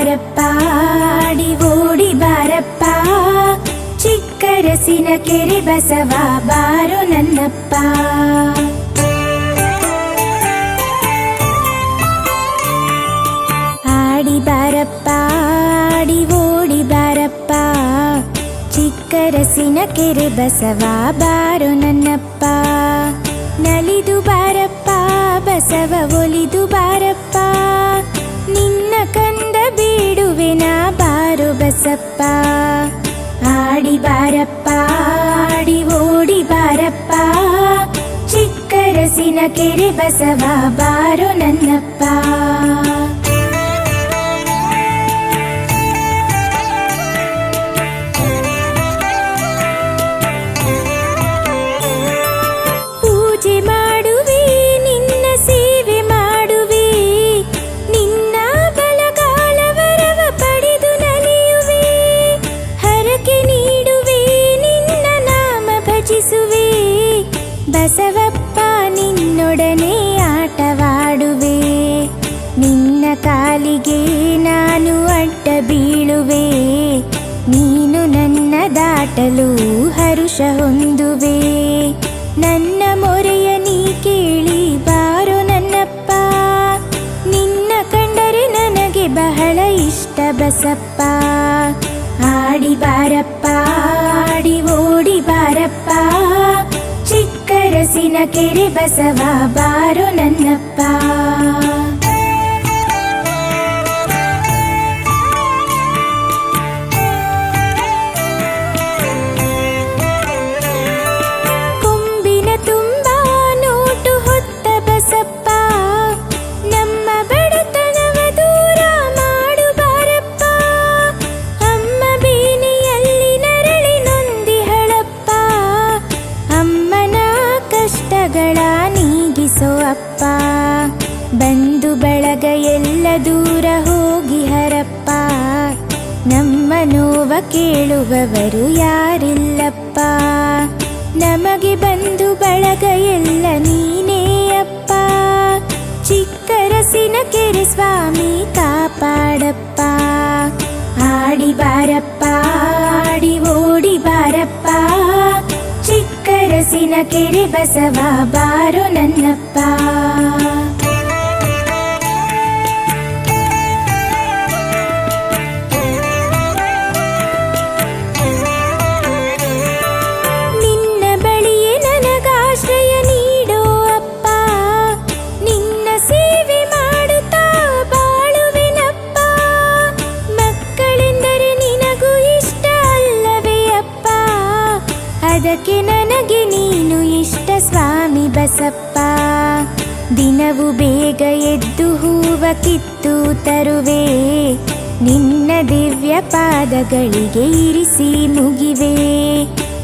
ಬಾರಪ್ಪಾಡಿ ಓಡಿ ಬಾರಪ್ಪ. ಚಿಕ್ಕರಸಿನ ಕೆರೆ ಬಸವ, ಬಾರು ನನ್ನಪ್ಪ. ಆಡಿ ಬಾರಪ್ಪಾಡಿ ಓಡಿ ಬಾರಪ್ಪ. ಚಿಕ್ಕರಸಿನ ಕೆರೆ ಬಸವ, ಬಾರು ನನ್ನಪ್ಪ. ನಲಿದು ಬಾರಪ್ಪ, ಬಸವ ಒಲಿದು ಬಾರಪ್ಪ. ನಿನ್ನ ಕ ಬೇಡುವೆನ ಬಾರು ಬಸಪ್ಪ. ಆಡಿ ಬಾರಪ್ಪ ಆಡಿ ಓಡಿ ಬಾರಪ್ಪ. ಚಿಕ್ಕರಸಿನ ಕೆರೆ ಬಸವ ಬಾರು ನನ್ನಪ್ಪ. ಬಸವಪ್ಪ, ನಿನ್ನೊಡನೆ ಆಟವಾಡುವೆ. ನಿನ್ನ ಕಾಲಿಗೆ ನಾನು ಅಡ್ಡ ಬೀಳುವೆ. ನೀನು ನನ್ನ ದಾಟಲು ಹರುಷ ಹೊಂದುವೆ. ನನ್ನ ಮೊರೆಯ ನೀ ಕೇಳಿ ಬಾರು ನನ್ನಪ್ಪ. ನಿನ್ನ ಕಂಡರೆ ನನಗೆ ಬಹಳ ಇಷ್ಟ ಬಸಪ್ಪ. ಆಡಿ ಬಾರಪ್ಪ ಕೆರೆ ಬಸವ ಬಾರು ನನ್ನಪ್ಪ. ಅಪ್ಪ ಬಂದು ಬಳಗ ಎಲ್ಲ ದೂರ ಹೋಗಿ ಹರಪ್ಪ. ನಮ್ಮ ನೋವ ಕೇಳುವವರು ಯಾರಿಲ್ಲಪ್ಪ. ನಮಗೆ ಬಂದು ಬಳಗ ಎಲ್ಲ ನೀನೇ ಅಪ್ಪ ಚಿಕ್ಕರಸಿನ ಕೆರೆ ಸ್ವಾಮಿ ಕಾಪಾಡಪ್ಪ ಕೆರೆ ಬಸವ ಬಾರೋ ನನ್ನಪ್ಪ. ಬಸಪ್ಪ ದಿನವು ಬೇಗ ಎದ್ದು ಹೂವ ಕಿತ್ತು ತರುವೆ. ನಿನ್ನ ದಿವ್ಯ ಪಾದಗಳಿಗೆ ಇರಿಸಿ ಮುಗಿವೆ.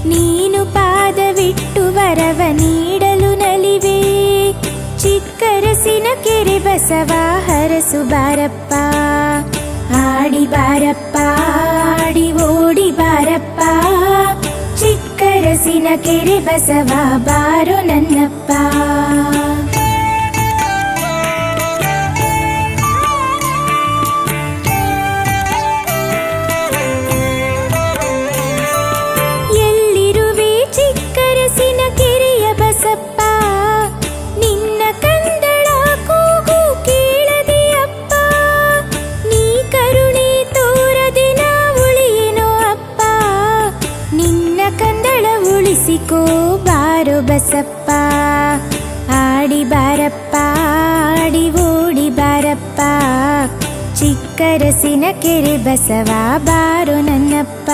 ನೀನು ಪಾದವಿಟ್ಟು ವರವ ನೀಡಲು ನಲಿವೆ. ಚಿಕ್ಕರಸಿನ ಕೆರೆ ಬಸವ ಹರಸು ಬಾರಪ್ಪ. ಆಡಿ ಬಾರಪ್ಪ, ಆಡಿ ಓಡಿ ಬಾರಪ್ಪ. ಚಿಕ್ಕರಸಿನ ಕೆರೆ ಬಸವ ಬಾರು ನನ್ನಪ್ಪ. ಉಳಿಸಿಕೋ ಬಾರೋ ಬಸಪ್ಪ, ಆಡಿ ಬಾರಪ್ಪ, ಆಡಿ ಓಡಿ ಬಾರಪ್ಪ. ಚಿಕ್ಕರಸಿನ ಕೆರೆ ಬಸವ, ಬಾರೋ ನನ್ನಪ್ಪ.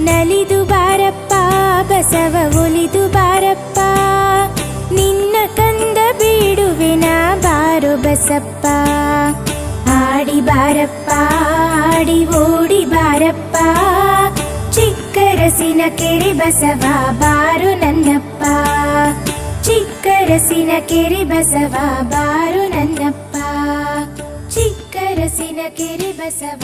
ನಲಿದು ಬಾರಪ್ಪ, ಬಸವ ಒಲಿದು ಬಾರಪ್ಪ. ನಿನ್ನ ಕಂದ ಬೀಡುವಿನ ಬಾರೋ ಬಸಪ್ಪ. ಆಡಿ ಬಾರಪ್ಪ, ಆಡಿ ಓಡಿ ಬಾರಪ್ಪ. ಚಿಕ್ಕರಸಿನ ಕೆರೆ ಬಸವ ಬಾರು ನನ್ನಪ್ಪ. ಚಿಕ್ಕರಸಿನ ಕೆರೆ ಬಸವ ಬಾರು ನನ್ನಪ್ಪ. ಚಿಕ್ಕರಸಿನ ಕೆರೆ ಬಸವ